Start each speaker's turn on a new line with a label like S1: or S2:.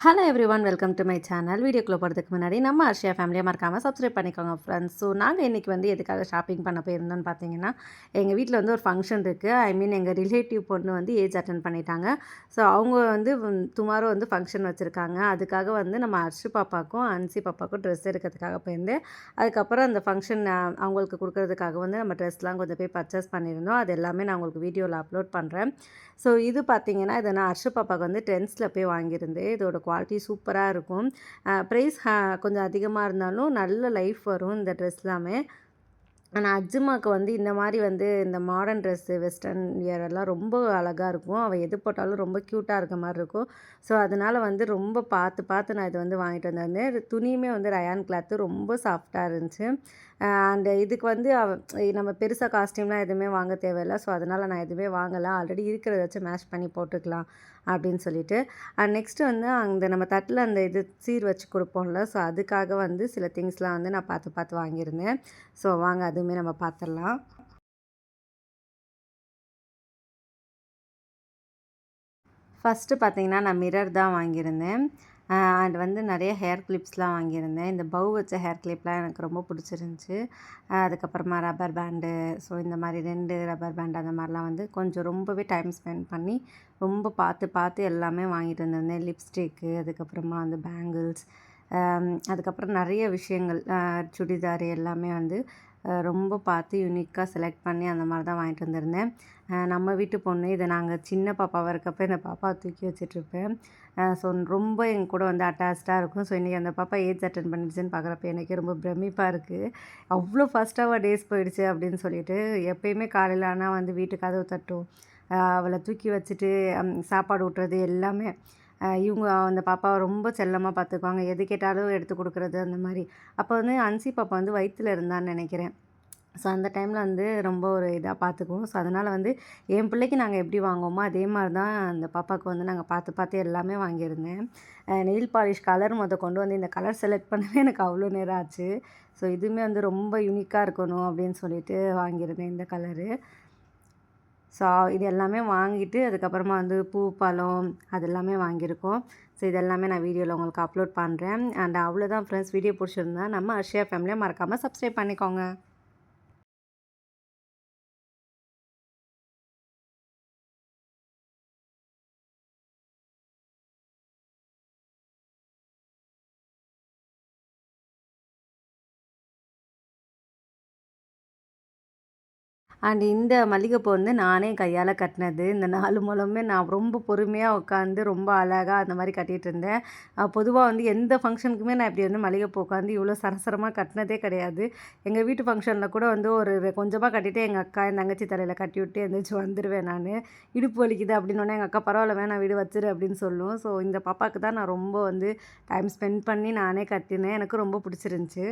S1: Hello everyone welcome to my channel வீடியோக்குள்ளே போகிறதுக்கு முன்னாடி நம்ம அர்ஷியா ஃபேமிலியாக மறக்காமல் சப்ஸ்கிரைப் பண்ணிக்கோங்க ஃப்ரெண்ட்ஸ் ஸோ நாங்கள் இன்றைக்கி வந்து எதுக்காக ஷாப்பிங் பண்ண போயிருந்தோம்னு பார்த்தீங்கன்னா எங்கள் வீட்டில் வந்து ஒரு ஃபங்க்ஷன் இருக்குது ஐ மீன் எங்கள் ரிலேட்டிவ் பொண்ணு வந்து ஏஜ் அட்டன் பண்ணிட்டாங்க. ஸோ அவங்க வந்து டுமாரோ வந்து ஃபங்க்ஷன் வச்சுருக்காங்க. அதுக்காக வந்து நம்ம அர்ஷு பாப்பாக்கும் அன்சி பாப்பாக்கும் ட்ரெஸ் எடுக்கிறதுக்காக போயிருந்தேன் அதுக்கப்புறம் அந்த ஃபங்க்ஷன் அவங்களுக்கு கொடுக்கறதுக்காக வந்து நம்ம ட்ரெஸ்லாம் கொஞ்சம் போய் பர்ச்சேஸ் பண்ணியிருந்தோம். அது எல்லாமே நான் உங்களுக்கு வீடியோவில் அப்லோட் பண்ணுறேன் ஸோ இது பார்த்தீங்கன்னா இதை நான் ஹர்ஷு பாப்பாவுக்கு வந்து டென்ஸில் போய் வாங்கியிருந்தேன் இதோட குவாலிட்டி சூப்பராக இருக்கும். ப்ரைஸ் கொஞ்சம் அதிகமாக இருந்தாலும் நல்ல லைஃப் வரும் இந்த ட்ரெஸ் எல்லாமே. ஆனால் அஜ்மாவுக்கு வந்து இந்த மாதிரி வந்து இந்த மாடர்ன் ட்ரெஸ்ஸு வெஸ்டர்ன் வியர் எல்லாம் ரொம்ப அழகாக இருக்கும். அவள் எது போட்டாலும் ரொம்ப க்யூட்டாக இருக்க மாதிரி இருக்கும். ஸோ அதனால் வந்து ரொம்ப பார்த்து பார்த்து நான் இது வந்து வாங்கிட்டு வந்திருந்தேன் துணியுமே வந்து ரயான் கிளாத்து ரொம்ப சாஃப்டாக இருந்துச்சு. அந்த இதுக்கு வந்து நம்ம பெருசாக காஸ்டியூம்லாம் எதுவுமே வாங்க தேவையில்லை. ஸோ அதனால் நான் எதுவுமே வாங்கலை. ஆல்ரெடி இருக்கிறத வச்சு மேஷ் பண்ணி போட்டுக்கலாம் அப்படின்னு சொல்லிட்டு. அண்ட் நெக்ஸ்ட்டு வந்து அந்த நம்ம தட்டில் அந்த இது சீர் வச்சு கொடுப்போம்ல. ஸோ அதுக்காக வந்து சில திங்ஸ்லாம் வந்து நான் பார்த்து பார்த்து வாங்கியிருந்தேன். ஸோ வாங்க அதுவுமே நம்ம பார்த்துடலாம். ஃபஸ்ட்டு பார்த்திங்கன்னா நான் மிரர் தான் வாங்கியிருந்தேன். அண்ட் வந்து நிறைய ஹேர் கிளிப்ஸ்லாம் வாங்கியிருந்தேன். இந்த பவு வச்ச ஹேர் கிளிப்லாம் எனக்கு ரொம்ப பிடிச்சிருந்துச்சி. அதுக்கப்புறமா ரப்பர் பேண்டு ஸோ இந்த மாதிரி ரெண்டு ரப்பர் பேண்டு அந்த மாதிரிலாம் வந்து கொஞ்சம் ரொம்பவே டைம் ஸ்பெண்ட் பண்ணி ரொம்ப பார்த்து பார்த்து எல்லாமே வாங்கிட்டு வந்திருந்தேன். லிப்ஸ்டிக்கு அதுக்கப்புறமா வந்து பேங்கிள்ஸ் அதுக்கப்புறம் நிறைய விஷயங்கள் சுடிதார் எல்லாமே வந்து ரொம்ப பார்த்து யூனிக்காக செலக்ட் பண்ணி அந்த மாதிரி தான் வாங்கிட்டு வந்திருந்தேன். நம்ம வீட்டு பொண்ணு இதை நாங்கள் சின்ன பாப்பாவாக இருக்கப்போ இந்த பாப்பாவை தூக்கி வச்சிட்ருப்பேன் ஸோ ரொம்ப எங்கள் கூட வந்து அட்டாச்சாக இருக்கும். ஸோ இன்றைக்கி அந்த பாப்பா ஏஜ் அட்டன் பண்ணிடுச்சுன்னு பார்க்குறப்ப எனக்கு ரொம்ப பிரமிப்பாக இருக்குது அவ்வளோ ஃபஸ்ட்டாக டேஸ் போயிடுச்சு அப்படின்னு சொல்லிட்டு எப்பயுமே காலையில் ஆனால் வந்து வீட்டு கதவு தட்டும். அவளை தூக்கி வச்சுட்டு சாப்பாடு ஊட்டுறது எல்லாமே. இவங்க அந்த பாப்பாவை ரொம்ப செல்லமாக பார்த்துக்குவாங்க எது கேட்டாலும் எடுத்து கொடுக்குறது அந்த மாதிரி அப்போ வந்து அன்சி பாப்பா வந்து வயிற்றில் இருந்தான்னு நினைக்கிறேன். ஸோ அந்த டைமில் வந்து ரொம்ப ஒரு இதாக பார்த்துக்குவோம் ஸோ அதனால் வந்து என் பிள்ளைக்கு நாங்கள் எப்படி வாங்குவோமோ அதே மாதிரி தான் அந்த பாப்பாவுக்கு வந்து நாங்கள் பார்த்து பார்த்து எல்லாமே வாங்கியிருந்தேன். நெயில் பாலிஷ் கலர் மொதல் கொண்டு வந்து இந்த கலர் செலக்ட் பண்ணவே எனக்கு அவ்வளோ நேரம் ஆச்சு. ஸோ இதுவுமே வந்து ரொம்ப யூனிக்காக இருக்கணும் அப்படின்னு சொல்லிட்டு வாங்கியிருந்தேன் இந்த கலரு ஸோ இது எல்லாமே வாங்கிட்டு அதுக்கப்புறமா வந்து பூ பழம் அது எல்லாமே வாங்கியிருக்கோம். ஸோ இதெல்லாமே நான் வீடியோவில் உங்களுக்கு அப்லோட் பண்ணுறேன் அண்ட் அவ்வளோதான் ஃப்ரெண்ட்ஸ் வீடியோ பிடிச்சிருந்தா நம்ம அர்ஷியா ஃபேமிலியை மறக்காமல் சப்ஸ்கிரைப் பண்ணிக்கோங்க. அண்ட் இந்த மல்லிகைப்பூ வந்து நானே கையால் கட்டினது. இந்த நாலு மூலமே நான் ரொம்ப பொறுமையாக உட்காந்து ரொம்ப அழகாக அந்த மாதிரி கட்டிகிட்டு இருந்தேன் பொதுவாக வந்து எந்த ஃபங்க்ஷனுக்குமே நான் இப்படி வந்து மல்லிகைப்பூ உட்காந்து இவ்வளோ சரசரமாக கட்டினதே கிடையாது. எங்கள் வீட்டு ஃபங்க்ஷனில் கூட வந்து ஒரு கொஞ்சமாக கட்டிட்டு எங்கள் அக்கா என் தங்கச்சி தலையில் கட்டி விட்டு எழுந்திரிச்சு வந்துடுவேன் நான். இடுப்பு வலிக்குது அப்படின்னு எங்கள் அக்கா பரவாயில்ல வேணாம் வீடு வச்சிரு அப்படின்னு சொல்லும். ஸோ இந்த பாப்பாவுக்கு தான் நான் ரொம்ப வந்து டைம் ஸ்பெண்ட் பண்ணி நானே கட்டினேன். எனக்கு ரொம்ப பிடிச்சிருந்துச்சி.